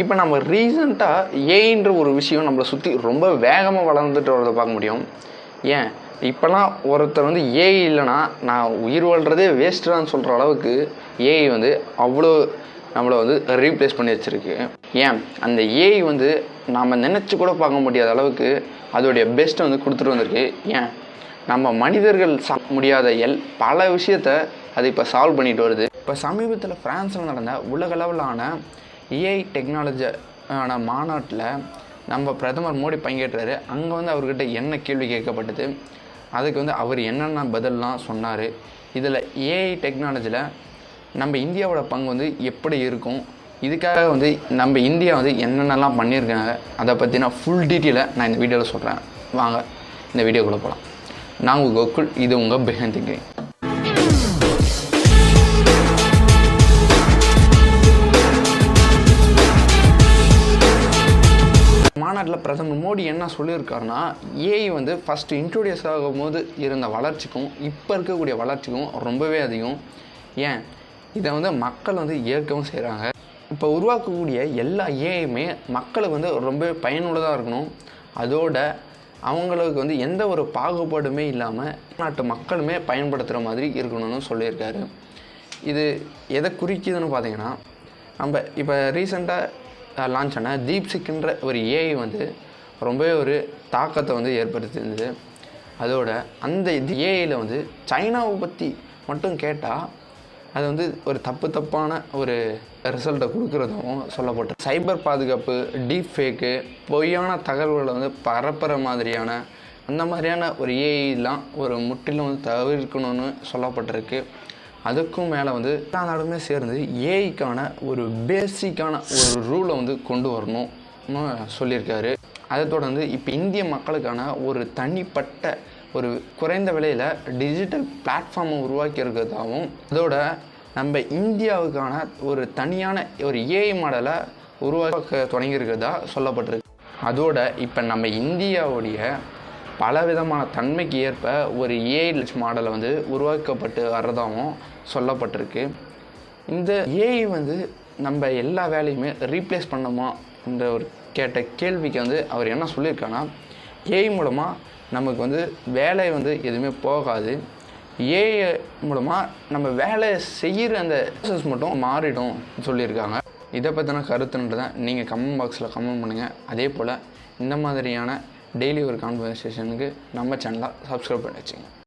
இப்போ நம்ம ரீசண்டாக ஏன்ற ஒரு விஷயம் நம்மளை சுற்றி ரொம்ப வேகமாக வளர்ந்துட்டு வரதை பார்க்க முடியும். ஏன்? இப்போலாம் ஒருத்தர் வந்து ஏஐ இல்லைன்னா நான் உயிர் வாழ்கிறதே வேஸ்ட்டுன்னு சொல்கிற அளவுக்கு ஏஐ வந்து அவ்வளோ நம்மளை வந்து ரீப்ளேஸ் பண்ணி வச்சுருக்கு. ஏன்? அந்த ஏஐ வந்து நாம் நினச்சி கூட பார்க்க முடியாத அளவுக்கு அதோடைய பெஸ்ட்டை வந்து கொடுத்துட்டு வந்திருக்கு. ஏன்? நம்ம மனிதர்கள் ச முடியாத எல் பல விஷயத்த அது இப்போ சால்வ் பண்ணிட்டு வருது. இப்போ சமீபத்தில் ஃப்ரான்ஸில் நடந்த உலகளவிலான ஏஐ டெக்னாலஜி ஆன மாநாட்டில் நம்ம பிரதமர் மோடி பங்கேற்றாரு. அங்கே வந்து அவர்கிட்ட என்ன கேள்வி கேட்கப்பட்டது? அதுக்கு வந்து அவர் என்னென்ன பதிலெலாம் சொன்னார்? இதில் ஏஐ டெக்னாலஜியில் நம்ம இந்தியாவோட பங்கு வந்து எப்படி இருக்கும்? இதுக்காக வந்து நம்ம இந்தியா வந்து என்னென்னலாம் பண்ணியிருக்காங்க? அதை பற்றின ஃபுல் டீட்டெயிலை நான் இந்த வீடியோவில் சொல்கிறேன் வாங்க இந்த வீடியோக்குள்ளே போகலாம் நான் உங்கள் கோகுல் இது உங்கள் பிஹைண்ட் திங்கிங் மாநாட்டில் பிரதமர் மோடி என்ன சொல்லியிருக்காருன்னா ஏஐ வந்து ஃபஸ்ட்டு இன்ட்ரோடியூஸ் ஆகும்போது இருந்த வளர்ச்சிக்கும் இப்போ இருக்கக்கூடிய வளர்ச்சிக்கும் ரொம்பவே அதிகம். ஏன்? இதை வந்து மக்கள் வந்து ஏற்கவும் செய்கிறாங்க இப்போ உருவாக்கக்கூடிய எல்லா ஏஐயுமே மக்களுக்கு வந்து ரொம்ப பயனுள்ளதாக இருக்கணும். அதோட அவங்களுக்கு வந்து எந்த ஒரு பாகுபாடுமே இல்லாமல் நாட்டு மக்களுமே பயன்படுத்துகிற மாதிரி இருக்கணும்னு சொல்லியிருக்காரு. இது எதை குறிக்குதுன்னு பார்த்தீங்கன்னா நம்ம இப்போ ரீசெண்டாக லான்ச் ஆன தீப்சிக்ன்ற ஒரு ஏஐ வந்து ரொம்பவே ஒரு தாக்கத்தை வந்து ஏற்படுத்தியிருந்தது. அதோட அந்த இது ஏஐயில் வந்து சைனாவை பற்றி மட்டும் கேட்டால் அது வந்து ஒரு தப்பு தப்பான ஒரு ரிசல்ட்டை கொடுக்குறதும் சொல்லப்பட்டு சைபர் பாதுகாப்பு டீப் ஃபேக்கு பொய்யான தகவல்களை வந்து பரப்புகிற மாதிரியான அந்த மாதிரியான ஒரு ஏஐலாம் ஒரு முற்றிலும் வந்து தவிர்க்கணும்னு சொல்லப்பட்டிருக்கு. அதுக்கும் மேலே வந்து எல்லா நாடுமே சேர்ந்து ஏஐக்கான ஒரு பேசிக்கான ஒரு ரூலை வந்து கொண்டு வரணும்னு சொல்லியிருக்காரு. அதை தொடர்ந்து இப்போ இந்திய மக்களுக்கான ஒரு தனிப்பட்ட ஒரு குறைந்த விலையில் டிஜிட்டல் பிளாட்ஃபார்மை உருவாக்கி இருக்கிறதாகவும் அதோட நம்ம இந்தியாவுக்கான ஒரு தனியான ஒரு ஏஐ மாடலை உருவாக்க தொடங்கியிருக்கிறதா சொல்லப்பட்டிருக்கு. அதோட இப்போ நம்ம இந்தியாவுடைய பலவிதமான தன்மைக்கு ஏற்ப ஒரு ஏஐ மாடலை வந்து உருவாக்கப்பட்டு வர்றதாகவும் சொல்லப்பட்டிருக்கு. இந்த ஏஐ வந்து நம்ம எல்லா வேலையுமே ரீப்ளேஸ் பண்ணுமா என்ற ஒரு கேட்ட கேள்விக்கு வந்து அவர் என்ன சொல்லியிருக்காங்கன்னா ஏஐ மூலமாக நமக்கு வந்து வேலை வந்து எதுவுமே போகாது. ஏஐ மூலமாக நம்ம வேலை செய்கிற அந்த ப்ராசஸ் மட்டும் மாறிடும் சொல்லியிருக்காங்க. இதை பற்றின கருத்துன்றதை நீங்கள் கமெண்ட் பாக்ஸில் கமெண்ட் பண்ணுங்கள் அதே போல் இந்த மாதிரியான டெய்லி ஒரு கான்வர்சேஷனுக்கு நம்ம சேனலை சப்ஸ்கிரைப் பண்ணி வச்சுங்க